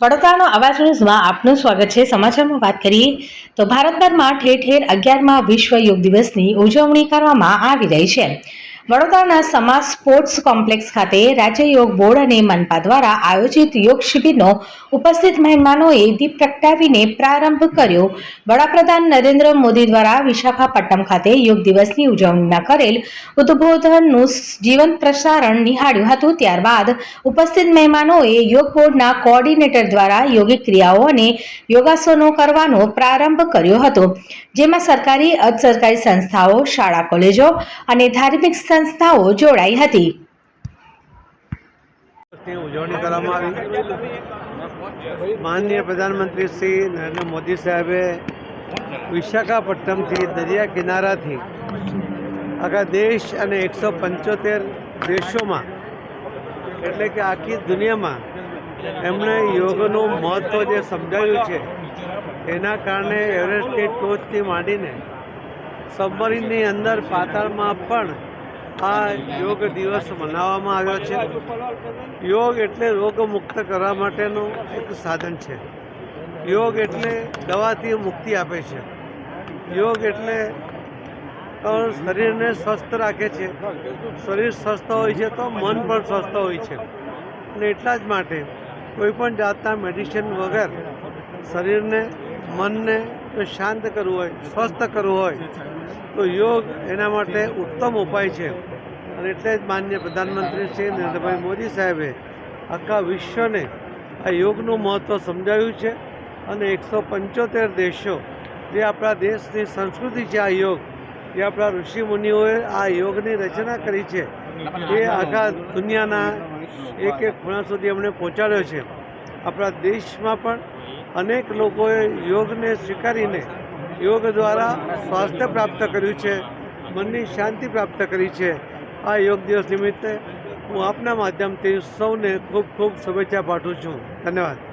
વડોદરાનો અવાજ ન્યૂઝમાં આપનું સ્વાગત છે. સમાચારમાં વાત કરીએ તો ભારતભરમાં ઠેર ઠેર અગિયારમાં વિશ્વ યોગ દિવસની ઉજવણી કરવામાં આવી રહી છે. વડોદરાના સમાજ સ્પોર્ટ્સ કોમ્પ્લેક્સ ખાતે રાજ્ય યોગ બોર્ડ અને મનપા દ્વારા આયોજિત યોગ શિબિરનો ઉપસ્થિત મહેમાનોએ દીપ પ્રગટાવીને પ્રારંભ કર્યો. વડાપ્રધાન નરેન્દ્ર મોદી દ્વારા વિશાખાપટ્ટનમ ખાતે યોગ દિવસની ઉજવણીમાં કરેલ ઉદબોધનનું જીવંત પ્રસારણ નિહાળ્યું હતું. ત્યારબાદ ઉપસ્થિત મહેમાનોએ યોગ બોર્ડના કોઓર્ડિનેટર દ્વારા યોગિક ક્રિયાઓ અને યોગાસનો કરવાનો પ્રારંભ કર્યો હતો. જેમાં સરકારી, અર્ધ સરકારી સંસ્થાઓ, શાળા, કોલેજો અને ધાર્મિક સંસ્થાઓ જોડાઈ હતી. ઉજવણી કરવામાં આવી. માનનીય પ્રધાનમંત્રી શ્રી નરેન્દ્ર મોદી સાહેબે વિશાખાપટ્ટનમથી દરિયા કિનારાથી આખા દેશ અને એકસો પંચોતેર દેશોમાં, એટલે કે આખી દુનિયામાં, એમણે યોગનું મહત્ત્વ જે સમજાવ્યું છે, એના કારણે એવરેસ્ટની ટોચથી માંડીને, સબમરીનની અંદર પાતાળમાં પણ આ યોગ દિવસ મનાવવામાં આવ્યો છે. યોગ એટલે રોગમુક્ત કરવા માટેનું એક સાધન છે. યોગ એટલે દવાથી મુક્તિ આપે છે. યોગ એટલે શરીરને સ્વસ્થ રાખે છે. શરીર સ્વસ્થ હોય છે તો મન પણ સ્વસ્થ હોય છે. અને એટલા જ માટે કોઈપણ જાતના મેડિસિન વગર શરીરને મનને શાંત કરવું હોય, સ્વસ્થ કરવું હોય, તો યોગ એના માટે ઉત્તમ ઉપાય છે. અને એટલે જ માન્ય પ્રધાનમંત્રી શ્રી નરેન્દ્રભાઈ મોદી સાહેબે આખા વિશ્વને આ યોગનું મહત્ત્વ સમજાવ્યું છે. અને એકસો પંચોતેર દેશો જે આપણા દેશની સંસ્કૃતિ છે આ યોગ, જે આપણા ઋષિ મુનિઓએ આ યોગની રચના કરી છે, એ આખા દુનિયાના એક એક ખૂણા સુધી અમને પહોંચાડ્યો છે. આપણા દેશમાં પણ અનેક લોકોએ યોગને સ્વીકારીને યોગ દ્વારા સ્વાસ્થ્ય પ્રાપ્ત કર્યું છે, મનની શાંતિ પ્રાપ્ત કરી છે. આ યોગ દિવસ નિમિત્તે હું આપના માધ્યમથી સૌને ખૂબ ખૂબ શુભેચ્છા પાઠવું છું. ધન્યવાદ.